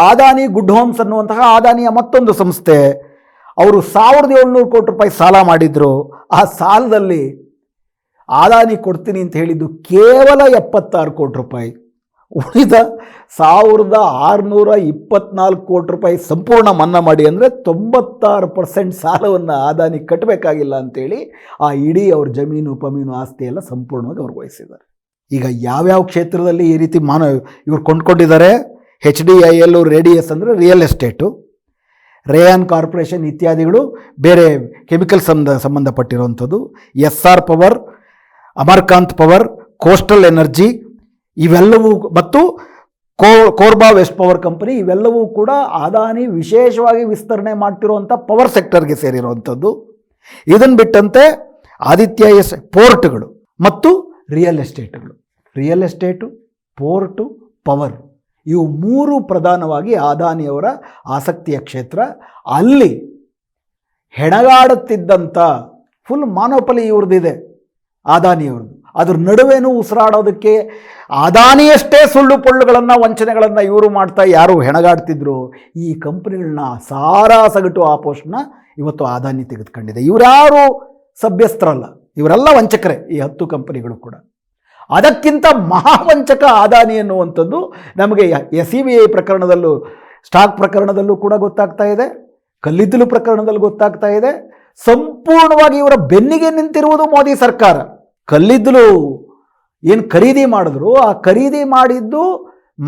Adani good homes ಅನ್ನುವಂತಹ ಆದಾನಿಯ ಮತ್ತೊಂದು ಸಂಸ್ಥೆ, ಅವರು ಸಾವಿರದ ಏಳ್ನೂರು ಕೋಟಿ ರೂಪಾಯಿ ಸಾಲ ಮಾಡಿದ್ರು. ಆ ಸಾಲದಲ್ಲಿ ಆದಾನಿ ಕೊಡ್ತೀನಿ ಅಂತ ಹೇಳಿದ್ದು ಕೇವಲ ಎಪ್ಪತ್ತಾರು ಕೋಟಿ ರೂಪಾಯಿ. ಉಳಿದ ಸಾವಿರದ ಆರುನೂರ ಇಪ್ಪತ್ನಾಲ್ಕು ಕೋಟಿ ರೂಪಾಯಿ ಸಂಪೂರ್ಣ ಮನ್ನಾ ಮಾಡಿ ಅಂದರೆ ತೊಂಬತ್ತಾರು ಪರ್ಸೆಂಟ್ ಸಾಲವನ್ನು ಆದಾನಿ ಕಟ್ಟಬೇಕಾಗಿಲ್ಲ ಅಂತೇಳಿ ಆ ಇಡೀ ಅವ್ರ ಜಮೀನು ಉಪಮೀನು ಆಸ್ತಿ ಸಂಪೂರ್ಣವಾಗಿ ಅವ್ರಿಗೆ ವಹಿಸಿದ್ದಾರೆ. ಈಗ ಯಾವ್ಯಾವ ಕ್ಷೇತ್ರದಲ್ಲಿ ಈ ರೀತಿ ಮಾನ ಇವ್ರು ಕೊಂಡ್ಕೊಂಡಿದ್ದಾರೆ? H D I L radius ಅಂದರೆ ರಿಯಲ್ ಎಸ್ಟೇಟು ರೇಯಾನ್ ಕಾರ್ಪೊರೇಷನ್ ಇತ್ಯಾದಿಗಳು ಬೇರೆ ಕೆಮಿಕಲ್ ಸಂಬಂಧ, ಸಂಬಂಧಪಟ್ಟಿರುವಂಥದ್ದು S R power Amarkant power coastal energy ಇವೆಲ್ಲವೂ ಮತ್ತು ಕೋ ಕೋರ್ಬಾ ವೆಸ್ಟ್ ಪವರ್ ಕಂಪನಿ ಇವೆಲ್ಲವೂ ಕೂಡ ಅದಾನಿ ವಿಶೇಷವಾಗಿ ವಿಸ್ತರಣೆ ಮಾಡ್ತಿರುವಂಥ ಪವರ್ ಸೆಕ್ಟರ್ಗೆ ಸೇರಿರುವಂಥದ್ದು. ಇದನ್ನು ಬಿಟ್ಟಂತೆ ಆದಿತ್ಯ ಎಸ್ ಪೋರ್ಟ್ಗಳು ಮತ್ತು ರಿಯಲ್ ಎಸ್ಟೇಟ್ಗಳು. ರಿಯಲ್ ಎಸ್ಟೇಟು, ಪೋರ್ಟು, ಪವರ್ ಇವು ಮೂರು ಪ್ರಧಾನವಾಗಿ ಅದಾನಿಯವರ ಆಸಕ್ತಿಯ ಕ್ಷೇತ್ರ. ಅಲ್ಲಿ ಹೆಣಗಾಡುತ್ತಿದ್ದಂಥ ಫುಲ್ ಮಾನೋಪಲಿ ಇವ್ರದ್ದಿದೆ ಅದಾನಿಯವ್ರದ್ದು ಅದ್ರ ನಡುವೆನೂ ಉಸಿರಾಡೋದಕ್ಕೆ ಅದಾನಿಯಷ್ಟೇ ಸುಳ್ಳು ಪೊಳ್ಳುಗಳನ್ನು, ವಂಚನೆಗಳನ್ನು ಇವರು ಮಾಡ್ತಾ ಯಾರು ಹೆಣಗಾಡ್ತಿದ್ರು, ಈ ಕಂಪ್ನಿಗಳನ್ನ ಸಾರಾ ಸಗಟು ಆ ಪೋಸ್ಟ್ನ ಇವತ್ತು ಆದಾನಿ ತೆಗೆದುಕೊಂಡಿದೆ. ಇವರ್ಯಾರು ಸಭ್ಯಸ್ಥರಲ್ಲ, ಇವರೆಲ್ಲ ವಂಚಕರೇ ಈ ಹತ್ತು ಕಂಪನಿಗಳು ಕೂಡ. ಅದಕ್ಕಿಂತ ಮಹಾವಂಚಕ ಆದಾನಿ ಅನ್ನುವಂಥದ್ದು ನಮಗೆ ಎಸ್ ಇ ಬಿ ಐ ಪ್ರಕರಣದಲ್ಲೂ, ಸ್ಟಾಕ್ ಪ್ರಕರಣದಲ್ಲೂ ಕೂಡ ಗೊತ್ತಾಗ್ತಾ ಇದೆ, ಕಲ್ಲಿದ್ದಲು ಪ್ರಕರಣದಲ್ಲಿ ಗೊತ್ತಾಗ್ತಾ ಇದೆ. ಸಂಪೂರ್ಣವಾಗಿ ಇವರ ಬೆನ್ನಿಗೆ ನಿಂತಿರುವುದು ಮೋದಿ ಸರ್ಕಾರ. ಕಲ್ಲಿದ್ದಲು ಏನು ಖರೀದಿ ಮಾಡಿದ್ರು, ಆ ಖರೀದಿ ಮಾಡಿದ್ದು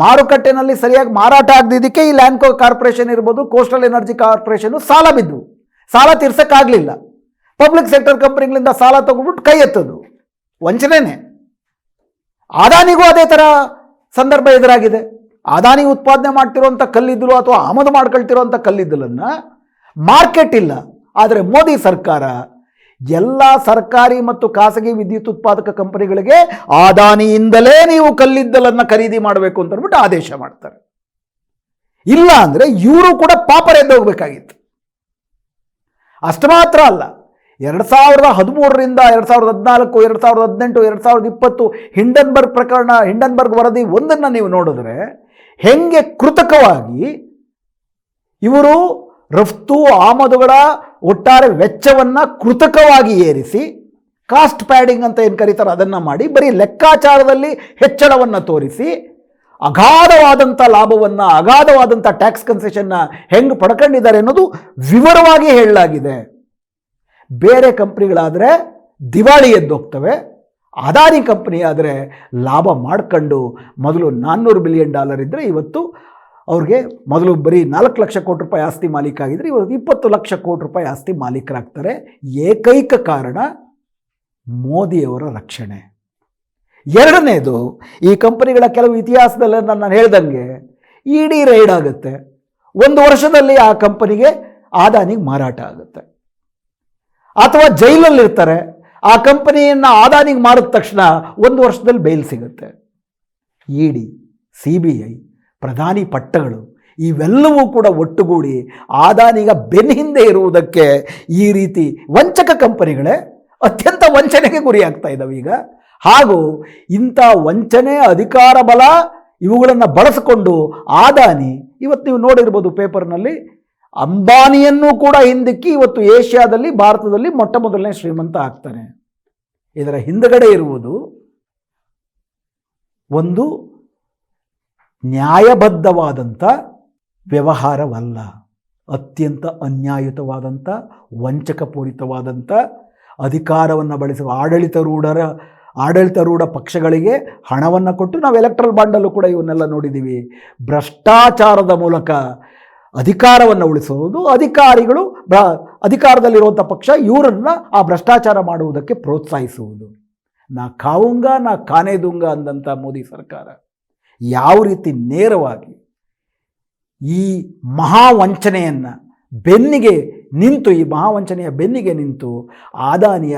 ಮಾರುಕಟ್ಟೆನಲ್ಲಿ ಸರಿಯಾಗಿ ಮಾರಾಟ ಆಗದಿದ್ದಕ್ಕೆ ಈ ಲ್ಯಾಂಡ್ಕೋ ಕಾರ್ಪೊರೇಷನ್ ಇರ್ಬೋದು, ಕೋಸ್ಟಲ್ ಎನರ್ಜಿ ಕಾರ್ಪೊರೇಷನ್ ಸಾಲ ಬಿದ್ದು ಸಾಲ ತೀರ್ಸಕ್ಕಾಗಲಿಲ್ಲ. ಪಬ್ಲಿಕ್ ಸೆಕ್ಟರ್ ಕಂಪ್ನಿಗಳಿಂದ ಸಾಲ ತೊಗೊಂಡ್ಬಿಟ್ಟು ಕೈ ಎತ್ತದು. ವಂಚನೆನೇ. ಅದಾನಿಗೂ ಅದೇ ಥರ ಸಂದರ್ಭ ಎದುರಾಗಿದೆ. ಅದಾನಿ ಉತ್ಪಾದನೆ ಮಾಡ್ತಿರೋಂಥ ಕಲ್ಲಿದ್ದಲು ಅಥವಾ ಆಮದು ಮಾಡ್ಕೊಳ್ತಿರೋಂಥ ಕಲ್ಲಿದ್ದಲನ್ನು ಮಾರ್ಕೆಟ್ ಇಲ್ಲ. ಆದರೆ ಮೋದಿ ಸರ್ಕಾರ ಎಲ್ಲ ಸರ್ಕಾರಿ ಮತ್ತು ಖಾಸಗಿ ವಿದ್ಯುತ್ ಉತ್ಪಾದಕ ಕಂಪನಿಗಳಿಗೆ ಆದಾನಿಯಿಂದಲೇ ನೀವು ಕಲ್ಲಿದ್ದಲನ್ನು ಖರೀದಿ ಮಾಡಬೇಕು ಅಂತ ಅಂದ್ಬಿಟ್ಟು ಆದೇಶ ಮಾಡ್ತಾರೆ. ಇಲ್ಲ ಅಂದರೆ ಇವರು ಕೂಡ ಪಾಪರ್ ಎದ್ದೋಗ್ಬೇಕಾಗಿತ್ತು ಅಷ್ಟು ಮಾತ್ರ ಅಲ್ಲ, ಎರಡು ಸಾವಿರದ ಹದಿಮೂರರಿಂದ ಎರಡು ಸಾವಿರದ ಹದಿನಾಲ್ಕು, ಎರಡು ಸಾವಿರದ ಹದಿನೆಂಟು, ಎರಡು ಸಾವಿರದ ಇಪ್ಪತ್ತು ಹಿಂಡನ್ಬರ್ಗ್ ಪ್ರಕರಣ, ಹಿಂಡನ್ಬರ್ಗ್ ವರದಿ ಒಂದನ್ನು ನೀವು ನೋಡಿದ್ರೆ ಹೆಂಗೆ ಕೃತಕವಾಗಿ ಇವರು ರಫ್ತು, ಆಮದುಗಳ ಒಟ್ಟಾರೆ ವೆಚ್ಚವನ್ನು ಕೃತಕವಾಗಿ ಏರಿಸಿ ಕಾಸ್ಟ್ ಪ್ಯಾಡಿಂಗ್ ಅಂತ ಏನು ಕರೀತಾರೆ ಅದನ್ನು ಮಾಡಿ, ಬರೀ ಲೆಕ್ಕಾಚಾರದಲ್ಲಿ ಹೆಚ್ಚಳವನ್ನು ತೋರಿಸಿ ಅಗಾಧವಾದಂಥ ಲಾಭವನ್ನು ಅಗಾಧವಾದಂಥ ಟ್ಯಾಕ್ಸ್ ಕನ್ಸೆಷನ್ನ ಹೆಂಗೆ ಪಡ್ಕೊಂಡಿದ್ದಾರೆ ಅನ್ನೋದು ವಿವರವಾಗಿ ಹೇಳಲಾಗಿದೆ. ಬೇರೆ ಕಂಪ್ನಿಗಳಾದರೆ ದಿವಾಳಿ ಎದ್ದೋಗ್ತವೆ ಅದಾನಿ ಕಂಪ್ನಿ ಆದರೆ ಲಾಭ ಮಾಡ್ಕೊಂಡು ಮೊದಲು ನಾನ್ನೂರು ಬಿಲಿಯನ್ ಡಾಲರ್ ಇದ್ದರೆ ಇವತ್ತು ಅವ್ರಿಗೆ ಮೊದಲು ಬರೀ ನಾಲ್ಕು ಲಕ್ಷ ಕೋಟಿ ರೂಪಾಯಿ ಆಸ್ತಿ ಮಾಲೀಕ ಆಗಿದ್ದರೆ ಇವತ್ತು ಇಪ್ಪತ್ತು ಲಕ್ಷ ಕೋಟಿ ರೂಪಾಯಿ ಆಸ್ತಿ ಮಾಲೀಕರಾಗ್ತಾರೆ. ಏಕೈಕ ಕಾರಣ ಮೋದಿಯವರ ರಕ್ಷಣೆ. ಎರಡನೇದು, ಈ ಕಂಪನಿಗಳ ಕೆಲವು ಇತಿಹಾಸದಲ್ಲಿ ನಾನು ಹೇಳ್ದಂಗೆ ಇಡೀ ರೈಡ್ ಆಗುತ್ತೆ. ಒಂದು ವರ್ಷದಲ್ಲಿ ಆ ಕಂಪನಿಗೆ ಆದಾನಿಗೆ ಮಾರಾಟ ಆಗುತ್ತೆ. ಅಥವಾ ಜೈಲಲ್ಲಿರ್ತಾರೆ, ಆ ಕಂಪನಿಯನ್ನು ಆದಾನಿಗೆ ಮಾರಿದ ತಕ್ಷಣ ಒಂದು ವರ್ಷದಲ್ಲಿ ಬೈಲ್ ಸಿಗುತ್ತೆ. E D C B I ಪ್ರಧಾನಿ ಪಟ್ಟಗಳು ಇವೆಲ್ಲವೂ ಕೂಡ ಒಟ್ಟುಗೂಡಿ ಆದಾನಿಗ ಬೆನ್ನ ಹಿಂದೆ ಇರುವುದಕ್ಕೆ ಈ ರೀತಿ ವಂಚಕ ಕಂಪನಿಗಳೇ ಅತ್ಯಂತ ವಂಚನೆಗೆ ಗುರಿಯಾಗ್ತಾ ಇದ್ದಾವೆ ಈಗ. ಹಾಗೂ ಇಂಥ ವಂಚನೆ, ಅಧಿಕಾರ, ಬಲ ಇವುಗಳನ್ನು ಬಳಸಿಕೊಂಡು ಆದಾನಿ, ಇವತ್ತು ನೀವು ನೋಡಿರ್ಬೋದು ಪೇಪರ್ನಲ್ಲಿ, ಅಂಬಾನಿಯನ್ನು ಕೂಡ ಹಿಂದಿಕ್ಕಿ ಇವತ್ತು ಏಷ್ಯಾದಲ್ಲಿ, ಭಾರತದಲ್ಲಿ ಮೊಟ್ಟ ಮೊದಲನೇ ಶ್ರೀಮಂತ ಆಗ್ತಾನೆ. ಇದರ ಹಿಂದಗಡೆ ಇರುವುದು ಒಂದು ನ್ಯಾಯಬದ್ಧವಾದಂಥ ವ್ಯವಹಾರವಲ್ಲ. ಅತ್ಯಂತ ಅನ್ಯಾಯಯುತವಾದಂಥ, ವಂಚಕಪೂರಿತವಾದಂಥ ಅಧಿಕಾರವನ್ನು ಬಳಸುವ ಆಡಳಿತರೂಢರ, ಆಡಳಿತಾರೂಢ ಪಕ್ಷಗಳಿಗೆ ಹಣವನ್ನು ಕೊಟ್ಟು ನಾವು ಎಲೆಕ್ಟ್ರಲ್ ಬಾಂಡಲ್ಲೂ ಕೂಡ ಇವನ್ನೆಲ್ಲ ನೋಡಿದ್ದೀವಿ. ಭ್ರಷ್ಟಾಚಾರದ ಮೂಲಕ ಅಧಿಕಾರವನ್ನು ಉಳಿಸುವುದು, ಅಧಿಕಾರಿಗಳು ಬ್ರ ಅಧಿಕಾರದಲ್ಲಿರುವಂಥ ಪಕ್ಷ ಇವರನ್ನು ಆ ಭ್ರಷ್ಟಾಚಾರ ಮಾಡುವುದಕ್ಕೆ ಪ್ರೋತ್ಸಾಹಿಸುವುದು. ನಾ ಕಾವುಂಗ, ನಾ ಕಾನೇದುಂಗ ಅಂದಂಥ ಮೋದಿ ಸರ್ಕಾರ. ಯಾವ ರೀತಿ ನೇರವಾಗಿ ಈ ಮಹಾವಂಚನೆಯನ್ನು ಬೆನ್ನಿಗೆ ನಿಂತು, ಈ ಮಹಾವಂಚನೆಯ ಬೆನ್ನಿಗೆ ನಿಂತು ಆದಾನಿಯ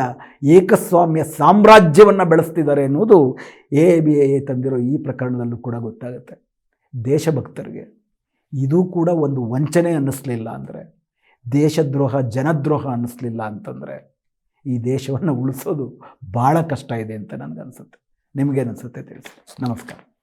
ಏಕಸ್ವಾಮ್ಯ ಸಾಮ್ರಾಜ್ಯವನ್ನು ಬೆಳೆಸ್ತಿದ್ದಾರೆ ಎನ್ನುವುದು ಎ ಬಿ ಎ ತಂದಿರೋ ಈ ಪ್ರಕರಣದಲ್ಲೂ ಕೂಡ ಗೊತ್ತಾಗುತ್ತೆ. ದೇಶಭಕ್ತರಿಗೆ ಇದು ಕೂಡ ಒಂದು ವಂಚನೆ ಅನ್ನಿಸ್ಲಿಲ್ಲ ಅಂದರೆ, ದೇಶದ್ರೋಹ, ಜನದ್ರೋಹ ಅನ್ನಿಸ್ಲಿಲ್ಲ ಅಂತಂದರೆ ಈ ದೇಶವನ್ನು ಉಳಿಸೋದು ಭಾಳ ಕಷ್ಟ ಇದೆ ಅಂತ ನನಗನ್ಸುತ್ತೆ. ನಿಮಗೇನನ್ಸುತ್ತೆ ತಿಳಿಸಿ. ನಮಸ್ಕಾರ.